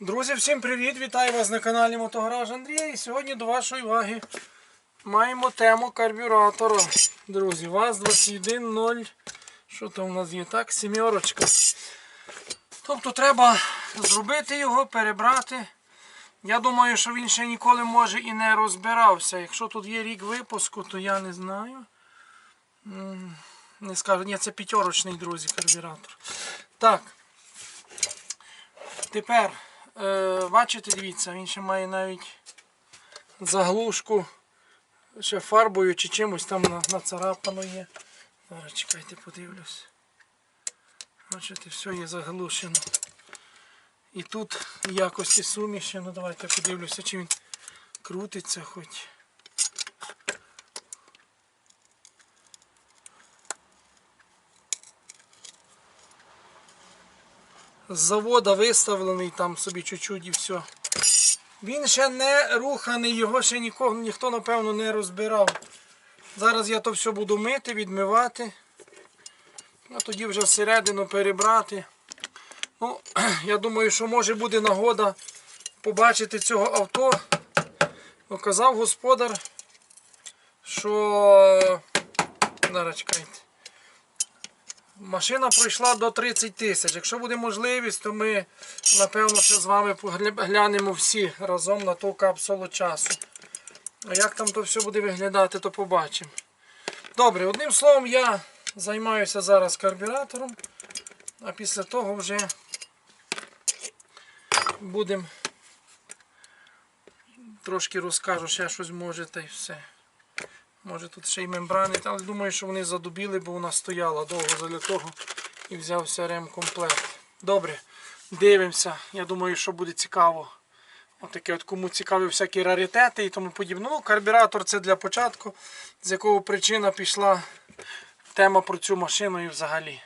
Друзі, всім привіт! Вітаю вас на каналі Мотогараж Андрія. І сьогодні до вашої уваги маємо тему карбюратора. Друзі, ВАЗ-21.0. Що там у нас є? Так, сімерочка. Тобто треба зробити його, перебрати. Я думаю, що він ще ніколи може і не розбирався. Якщо тут є рік випуску, то я не знаю. Не скажу, ні, це п'ятерочний, друзі, карбюратор. Так. Тепер, бачите, дивіться, він ще має навіть заглушку ще фарбою чи чимось там нацарапано є. Зараз чекайте, подивлюсь. Бачите, все є заглушено. І тут якості суміші, ну давайте подивлюся, чи він крутиться хоч. З завода виставлений там собі чуть-чуть і все. Він ще не руханий, його ще нікого, ніхто напевно не розбирав. Зараз я то все буду мити, відмивати. А тоді вже всередину перебрати. Ну, я думаю, що може буде нагода побачити цього авто. Ну, господар, що. Зараз чекайте. Машина пройшла до 30 тисяч. Якщо буде можливість, то ми напевно ще з вами погля- глянемо всі разом на ту капсулу часу. А як там то все буде виглядати, то побачимо. Добре, одним словом, я займаюся зараз карбюратором, а після того вже будемо трошки розкажу, ще щось може та й все. Може тут ще й мембрани, але думаю, що вони задубіли, бо вона стояла довго для того і взявся ремкомплект. Добре, дивимося. Я думаю, що буде цікаво. Отаке от кому цікаві всякі раритети і тому подібне. Ну, карбюратор це для початку, з якого причина пішла тема про цю машину і взагалі.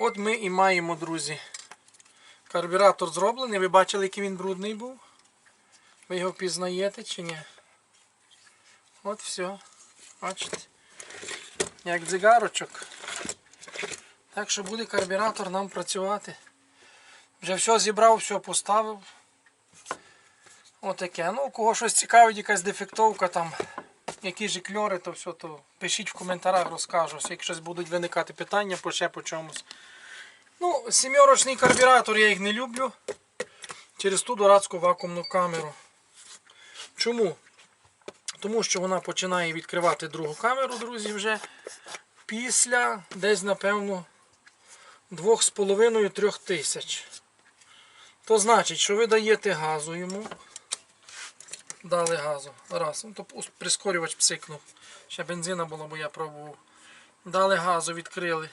От ми і маємо, друзі. Карбюратор зроблений. Ви бачили, який він брудний був? Ви його впізнаєте чи ні? От все. Бачите? Як дзигарочок. Так що буде карбюратор нам працювати. Вже все зібрав, все поставив. Отаке. Ну, у кого щось цікавить, якась дефектовка там, які ж кльори, то все, то пишіть в коментарях, розкажу. Якщо будуть виникати питання по ще по чомусь. Ну, сімерочний карбюратор я їх не люблю. Через ту дурацьку вакуумну камеру. Чому? Тому що вона починає відкривати другу камеру, друзі, вже після десь, напевно, 2,5-3 тисяч. То значить, що ви даєте газу йому. Дали газу. Раз. Ну, то прискорювач псикнув. Ще бензина було, бо я пробував. Дали газу, відкрили.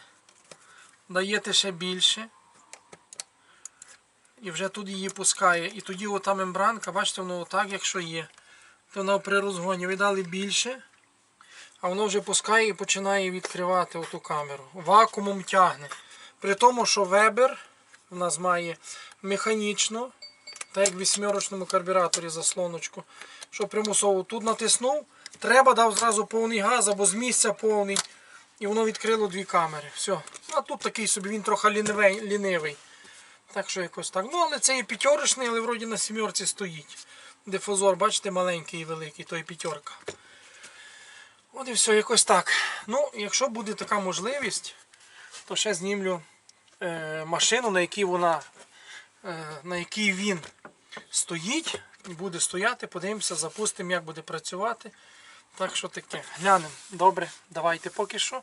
Даєте ще більше. І вже тут її пускає. І тоді ота мембранка, бачите, воно отак, якщо є то вона при розгоні ви дали більше, а воно вже пускає і починає відкривати оту камеру. Вакуумом тягне. При тому, що Weber у нас має механічно, так як в вісьмерочному карбюраторі заслоночку, що примусово тут натиснув, треба дав зразу повний газ або з місця повний. І воно відкрило дві камери. Все. А тут такий собі він трохи лінивий. лінивий. Так що якось так. Ну, але це є п'ятерочний, але вроді на сімерці стоїть. Дифузор, бачите, маленький і великий, то і п'ятерка. От і все, якось так. Ну, якщо буде така можливість, то ще знімлю е, машину, на якій вона, е, на якій він стоїть, буде стояти, подивимося, запустимо, як буде працювати. Так що таке, глянемо. Добре, давайте поки що.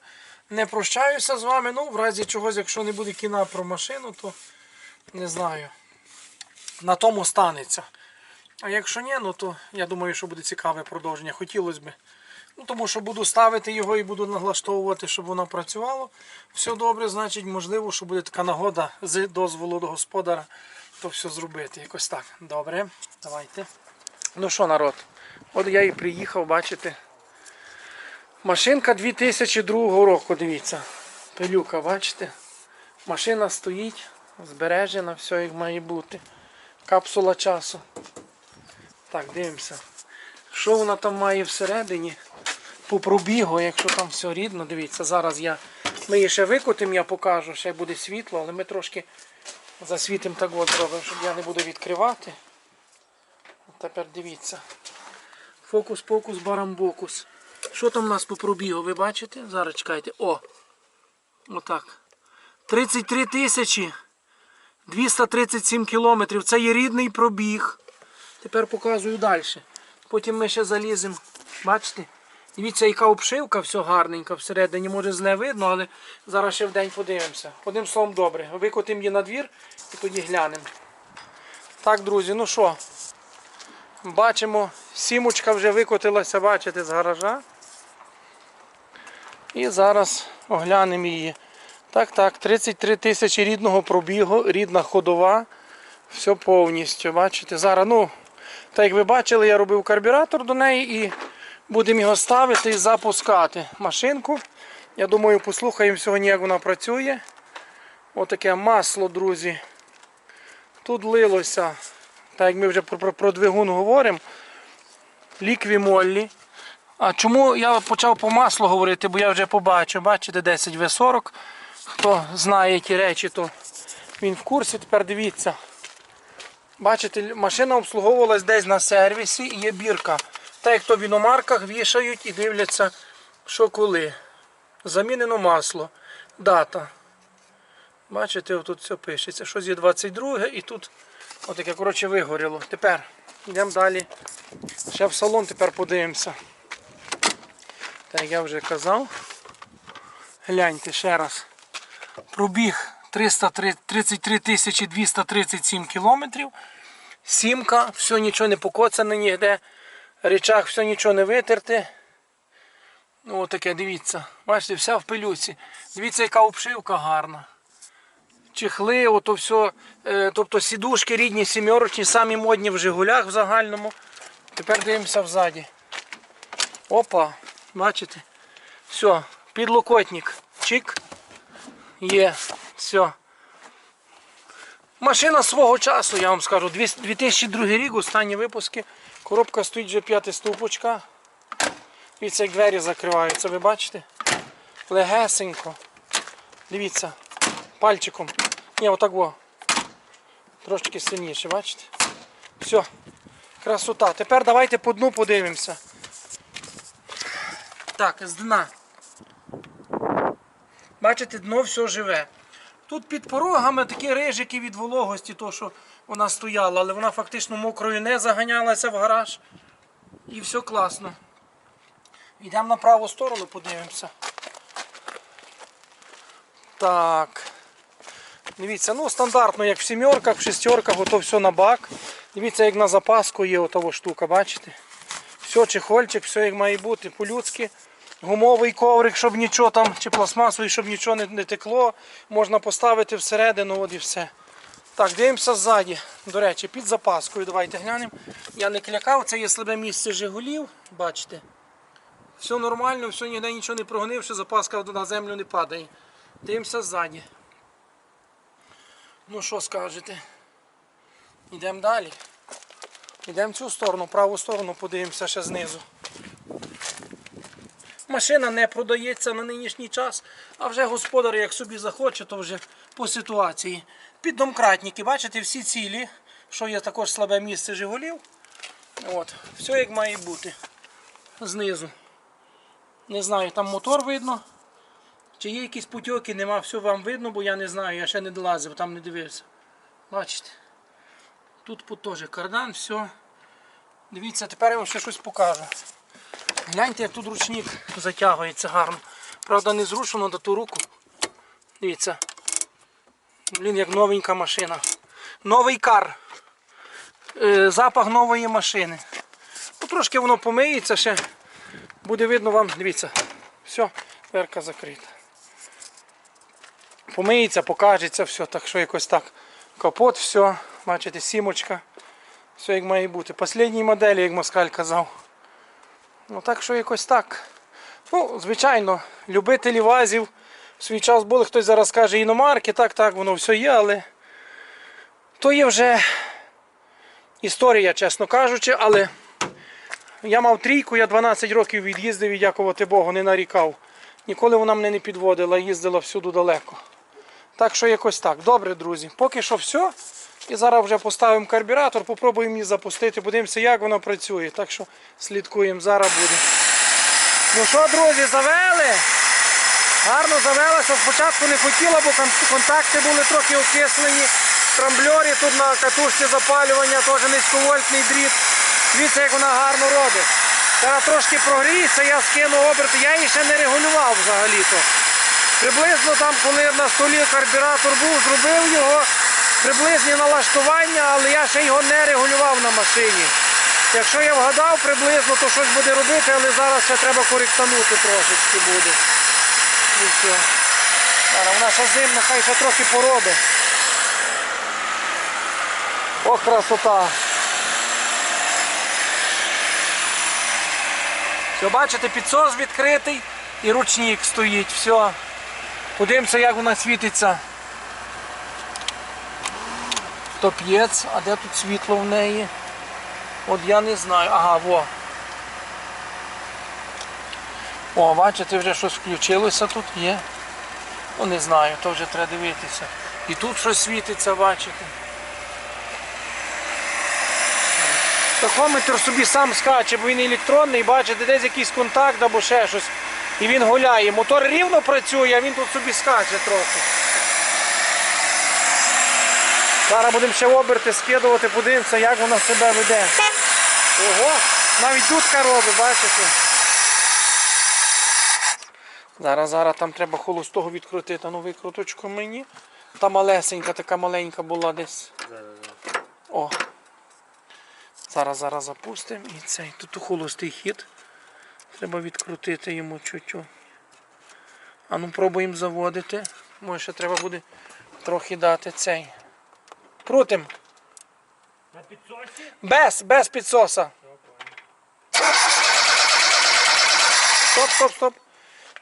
Не прощаюся з вами. Ну, в разі чогось, якщо не буде кіна про машину, то не знаю. На тому станеться. А якщо ні, ну то я думаю, що буде цікаве продовження. Хотілося б. Ну, тому що буду ставити його і буду наглаштовувати, щоб воно працювало. Все добре, значить, можливо, що буде така нагода з дозволу до господара, то все зробити. Якось так. Добре, давайте. Ну що, народ, от я і приїхав, бачите. Машинка 2002 року, дивіться. Пилюка, бачите? Машина стоїть, збережена, все як має бути. Капсула часу. Так, дивимося. Що вона там має всередині? По пробігу, якщо там все рідно, дивіться, зараз я. Ми її ще викотимо, я покажу, ще буде світло, але ми трошки Засвітим так от зробимо, щоб я не буду відкривати. Тепер дивіться. Фокус-покус, барамбокус. Що там у нас по пробігу, ви бачите? Зараз чекайте. О! Отак. 33 тисячі 237 кілометрів. Це є рідний пробіг. Тепер показую далі. Потім ми ще заліземо. Бачите? Дивіться, яка обшивка, все гарненько всередині, може зле видно, але зараз ще в день подивимося. Одним словом, добре. Викотимо її на двір і тоді глянемо. Так, друзі, ну що, бачимо, сімочка вже викотилася, бачите, з гаража. І зараз оглянемо її. Так, так, 33 тисячі рідного пробігу, рідна ходова. Все повністю. Бачите, зараз, ну, так як ви бачили, я робив карбюратор до неї і будемо його ставити і запускати машинку. Я думаю, послухаємо сьогодні, як вона працює. Отаке масло, друзі. Тут лилося, так як ми вже про, про, про двигун говоримо, лікві моллі. А чому я почав по маслу говорити, бо я вже побачив, бачите, 10 В40. Хто знає ті речі, то він в курсі. Тепер дивіться. Бачите, машина обслуговувалась десь на сервісі і є бірка. Так як то в іномарках вішають і дивляться, що коли. Замінено масло. Дата. Бачите, тут все пишеться. Щось є 22 і тут отаке, коротше, вигоріло. Тепер йдемо далі. Ще в салон тепер подивимося. Так як я вже казав. Гляньте ще раз. Пробіг 333 тисячі 237 кілометрів. Сімка, все нічого не покоцане ніде. Речах все нічого не витерте. Ну, отаке, дивіться. Бачите, вся в пилюці. Дивіться, яка обшивка гарна. Чехли, ото все, тобто сідушки рідні, сімерочні, самі модні в Жигулях в загальному. Тепер дивимося взаді. Опа, бачите? Все, підлокотник. Чик. Є, все. Машина свого часу, я вам скажу. 2002 рік, останні випуски. Коробка стоїть вже п'ята ступочка. Дивіться, як двері закриваються, ви бачите? Легесенько. Дивіться, пальчиком. Ні, отак во. Трошки сильніше, бачите? Все. Красота. Тепер давайте по дну подивимося. Так, з дна. Бачите, дно все живе. Тут під порогами такі рижики від вологості, то що вона стояла, але вона фактично мокрою не заганялася в гараж. І все класно. Йдемо на праву сторону, подивимося. Так. Дивіться, ну стандартно, як в сімерках, в шестерках, ото все на бак. Дивіться, як на запаску є отова штука, бачите? Все, чехольчик, все як має бути, по-людськи. Гумовий коврик, щоб нічого там, чи пластмасовий, щоб нічого не, не текло. Можна поставити всередину, от і все. Так, дивимося ззаді. До речі, під запаскою. Давайте глянемо. Я не клякав, це є слабе місце Жигулів. Бачите. Все нормально, все ніде нічого не прогнивши, запаска на землю не падає. Дивимося ззаді. Ну що скажете? Йдемо далі. Йдемо в цю сторону, праву сторону подивимося ще знизу. Машина не продається на нинішній час, а вже господар, як собі захоче, то вже по ситуації. Піддомкратники, бачите, всі цілі, що є також слабе місце Жигулів. От, Все як має бути. Знизу. Не знаю, там мотор видно. Чи є якісь путьоки, нема, все вам видно, бо я не знаю, я ще не долазив, там не дивився. Бачите? Тут теж кардан, все. Дивіться, тепер я вам ще щось покажу. Гляньте, як тут ручник затягується гарно. Правда, не зрушено на ту руку. Дивіться. Блін, як новенька машина. Новий кар. Е, запах нової машини. Ну, трошки воно помиється ще. Буде видно вам, дивіться. Все, дверка закрита. Помиється, покажеться, все, так що якось так. Капот, все, бачите, сімочка. Все як має бути. Послідній моделі, як Москаль казав. Ну так що якось так. Ну, звичайно, любителі вазів в свій час були, хтось зараз каже іномарки, так, так, воно все є, але то є вже історія, чесно кажучи, але я мав трійку, я 12 років від'їздив і дякувати Богу, не нарікав. Ніколи вона мене не підводила, їздила всюди далеко. Так що якось так. Добре, друзі. Поки що все. І зараз вже поставимо карбюратор, попробуємо її запустити, подивимося, як воно працює. Так що слідкуємо, зараз буде. Ну що, друзі, завели? Гарно завелася. Спочатку не хотіла, бо контакти були трохи окислені. Трамбльорі тут на катушці запалювання, теж низьковольтний дріт. Дивіться, як вона гарно робить. Зараз трошки прогріється, я скину оберти. Я її ще не регулював взагалі-то. Приблизно там, коли на столі карбюратор був, зробив його приблизні налаштування, але я ще його не регулював на машині. Якщо я вгадав приблизно, то щось буде робити, але зараз ще треба коректанути трошечки буде. І все. Зараз вона ще зимна, хай ще трохи поробить. Ох, красота. Все, бачите, підсос відкритий і ручник стоїть. Все. Подивимося, як вона світиться. Топ'єць, а де тут світло в неї? От я не знаю. Ага, во. О, бачите, вже щось включилося тут є. Ну не знаю, то вже треба дивитися. І тут щось світиться, бачите. Тахометр собі сам скаче, бо він електронний, бачите, десь якийсь контакт або ще щось. І він гуляє. Мотор рівно працює, а він тут собі скаче трохи. Зараз будемо ще оберти скидувати, подивимося, як вона себе веде. Ого, навіть дудка робить, бачите. Зараз, зараз там треба холостого відкрутити. Ну викруточку мені. Та малесенька, така маленька була десь. О. Зараз, зараз запустимо і цей. Тут холостий хід. Треба відкрутити йому чуть-чуть. А ну пробуємо заводити. Може ще треба буде трохи дати цей. Крутим. На підсосі? Без, без підсоса. Стоп, стоп, стоп.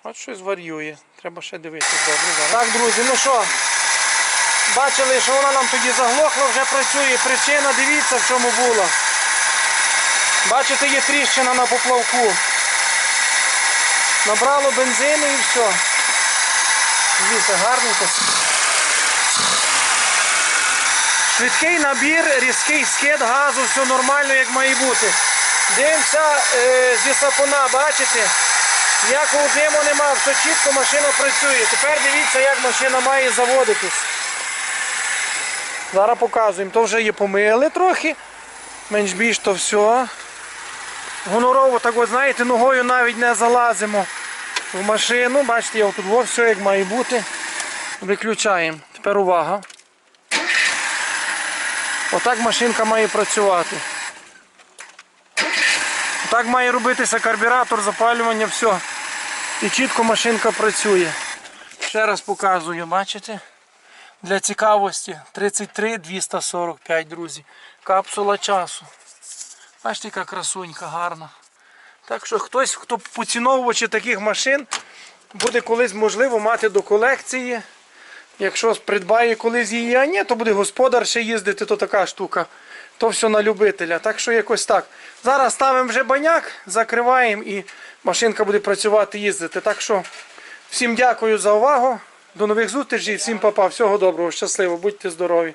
От щось варює. Треба ще дивитися добре. Зараз. Так, друзі, ну що? Бачили, що вона нам тоді заглохла, вже працює. Причина, дивіться, в чому була. Бачите, є тріщина на поплавку. Набрало бензину і все. Дивіться, гарненько. Швидкий набір, різкий скид газу, все нормально, як має бути. Дивимося е, зі сапуна, бачите? Ніякого диму нема, все чітко машина працює. Тепер дивіться, як машина має заводитись. Зараз показуємо. То вже її помили трохи. Менш більш то все. Гонорово, так от знаєте, ногою навіть не залазимо в машину. Бачите, я тут все як має бути. Виключаємо. Тепер увага. Отак машинка має працювати. Так має робитися карбюратор, запалювання, все. І чітко машинка працює. Ще раз показую, бачите? Для цікавості 33 245, друзі. Капсула часу. Бачите, яка красунька гарна. Так що хтось, хто поціновувачі таких машин, буде колись можливо мати до колекції. Якщо придбає колись її, а ні, то буде господар ще їздити, то така штука. То все на любителя. Так що якось так. Зараз ставимо вже баняк, закриваємо і машинка буде працювати, їздити. Так що всім дякую за увагу. До нових зустрічей, всім папа, всього доброго, щасливо, будьте здорові.